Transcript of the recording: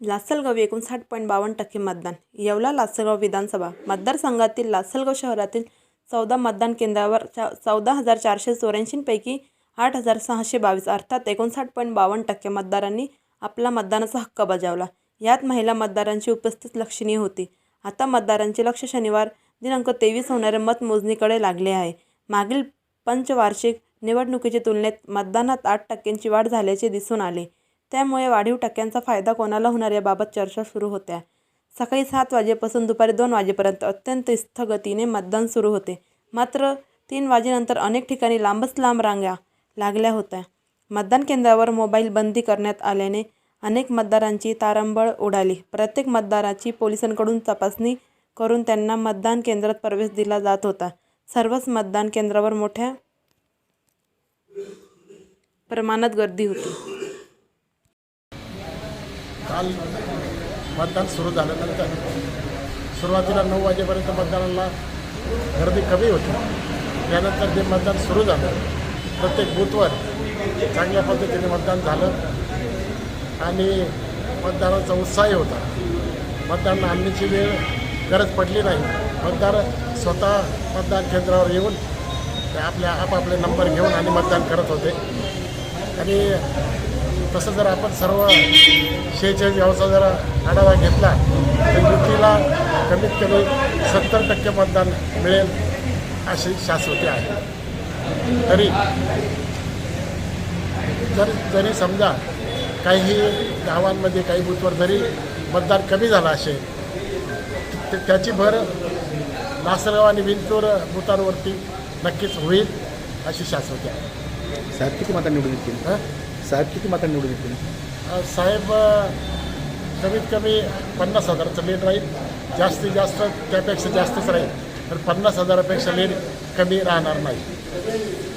लासलगाव एकोणसाठ पॉईंट बावन्न टक्के मतदान. येवला लासलगाव विधानसभा मतदारसंघातील लासलगाव शहरातील चौदा मतदान केंद्रावर चा चौदा हजार चारशे चौऱ्याऐंशीपैकी आठ हजार सहाशे बावीस अर्थात एकोणसाठ पॉईंट बावन्न टक्के मतदारांनी आपला मतदानाचा हक्क बजावला. यात महिला मतदारांची उपस्थित लक्षणीय होती. आता मतदारांचे लक्ष शनिवार दिनांक तेवीस होणाऱ्या मतमोजणीकडे लागले आहे. मागील पंचवार्षिक निवडणुकीच्या तुलनेत मतदानात आठ टक्क्यांची वाढ झाल्याचे दिसून आले. त्यामुळे वाढीव टक्क्यांचा फायदा कोणाला होणार याबाबत चर्चा सुरू होत्या. सकाळी सात वाजेपासून दुपारी दोन वाजेपर्यंत अत्यंत स्थगतीने मतदान सुरू होते. मात्र तीन वाजेनंतर अनेक ठिकाणी लांबच लांब रांगा लागल्या होत्या. मतदान केंद्रावर मोबाईल बंदी करण्यात आल्याने अनेक मतदारांची तारंबळ उडाली. प्रत्येक मतदाराची पोलिसांकडून तपासणी करून त्यांना मतदान केंद्रात प्रवेश दिला जात होता. सर्वच मतदान केंद्रावर मोठ्या प्रमाणात गर्दी होती. काल मतदान सुरू झाल्यानंतर सुरुवातीला नऊ वाजेपर्यंत मतदानाला गर्दी कमी होती. त्यानंतर जे मतदान सुरू झालं प्रत्येक बूथवर चांगल्या पद्धतीने मतदान झालं आणि मतदानाचा उत्साही होता. मतदान आणण्याची वेळ गरज पडली नाही. मतदार स्वतः मतदान केंद्रावर येऊन ते आपल्या आपापले नंबर घेऊन आणि मतदान करत होते. आणि तसं जर आपण सर्व शेहेचाळीस व्यवस्था जर आढावा घेतला तर युतीला कमीत कमी सत्तर टक्के मतदान मिळेल अशी शाश्वती आहे. तरी जर जरी समजा काही गावांमध्ये काही बूथवर जरी मतदान कमी झालं असेल तर त्याची भर लासलगाव आणि विंचूर बूथांवरती नक्कीच होईल अशी शाश्वती आहे. साहेब किती मतांनी निवडून येतील? हं? साहेब किती मतांनी निवडून येतील? साहेब कमीत कमी पन्नास हजाराचं लीड राहील. जास्तीत जास्त त्यापेक्षा जास्तच राहील. तर पन्नास हजारापेक्षा लीड कमी राहणार नाही.